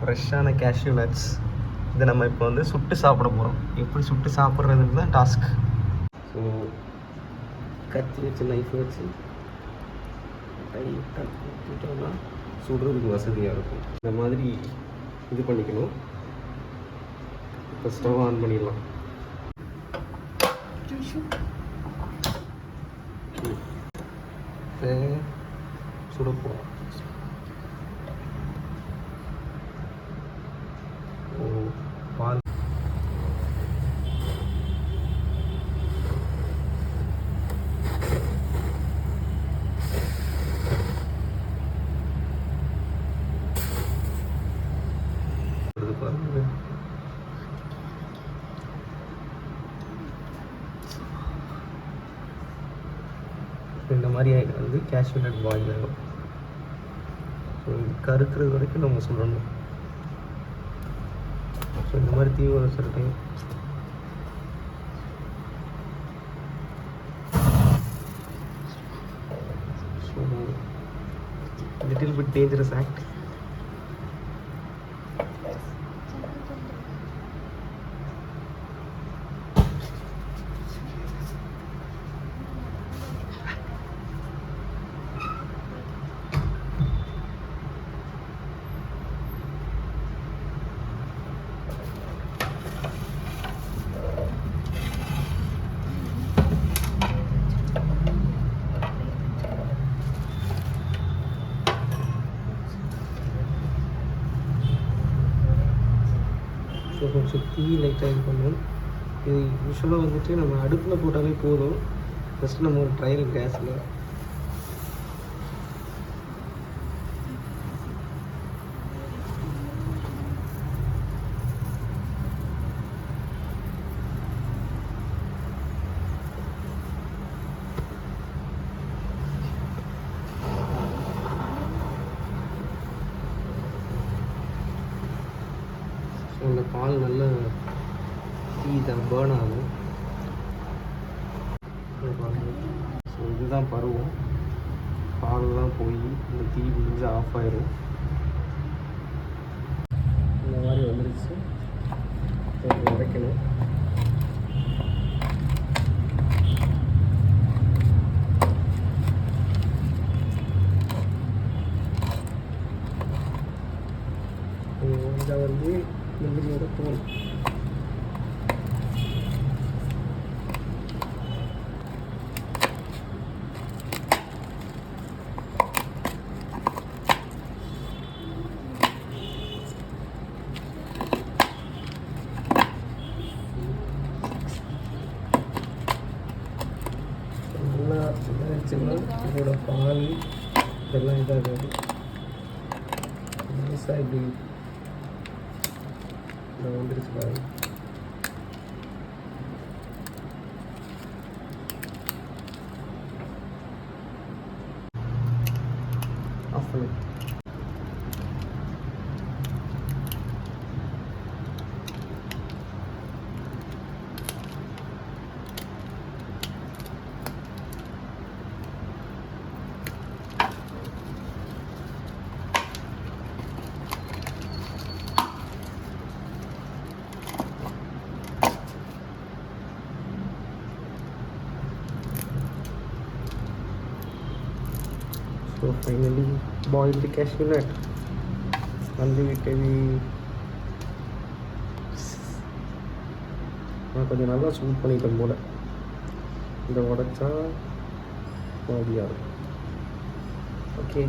ஃப்ரெஷ்ஷான cashew nuts இதை நம்ம இப்போ வந்து சுட்டு சாப்பிட போகிறோம் எப்படி சுட்டு சாப்பிட்றதுன்னு தான் டாஸ்க் ஸோ கத்தி வச்சு நைஃப் வச்சு டைட்டாக சுடுறதுக்கு வசதியாக இருக்கும். இந்த மாதிரி இது பண்ணிக்கணும். இப்போ ஸ்டவ் ஆன் பண்ணிடலாம். இப்போ சுட போகிறோம் ஓ பால் இந்த மாதிரி வந்து கேஷ்யூ நட் பாயில் ஆகும் ஸோ இது கருக்கிறது வரைக்கும் நம்ம சொல்லணும். ஸோ இந்த மாதிரி தீ வர சில time so little bit dangerous act so கொஞ்சம் தீ லைட்டாக இது பண்ணும் இது யூஸ்வலாக வந்துட்டு நம்ம அடுப்பில் போட்டாலே போதும். ஃபஸ்ட்டு நம்ம ஒரு ட்ரையல் கேஸில் ஸோ பால் நல்ல தீ தான் பேர்ன் ஆகும் ஸோ இதுதான் பருவம். பால்லாம் போய் இந்த தீ முடிஞ்சு ஆஃப் ஆயிரும். இந்த மாதிரி வந்துருச்சு. உடைக்கணும் இதை வந்து தோல் நல்லா இதோட பால் இதெல்லாம் இதாகாது. நைஸாக இப்படி வந்துருச்சு பாருங்க ஆஃப் பண்ணு So finally boil the cashew nut. வந்துவிட்டது நான் கொஞ்சம் நல்லா சூட் பண்ணிட்டேன் போல. இதை உடச்சா பாதியாக இருக்கும். ஓகே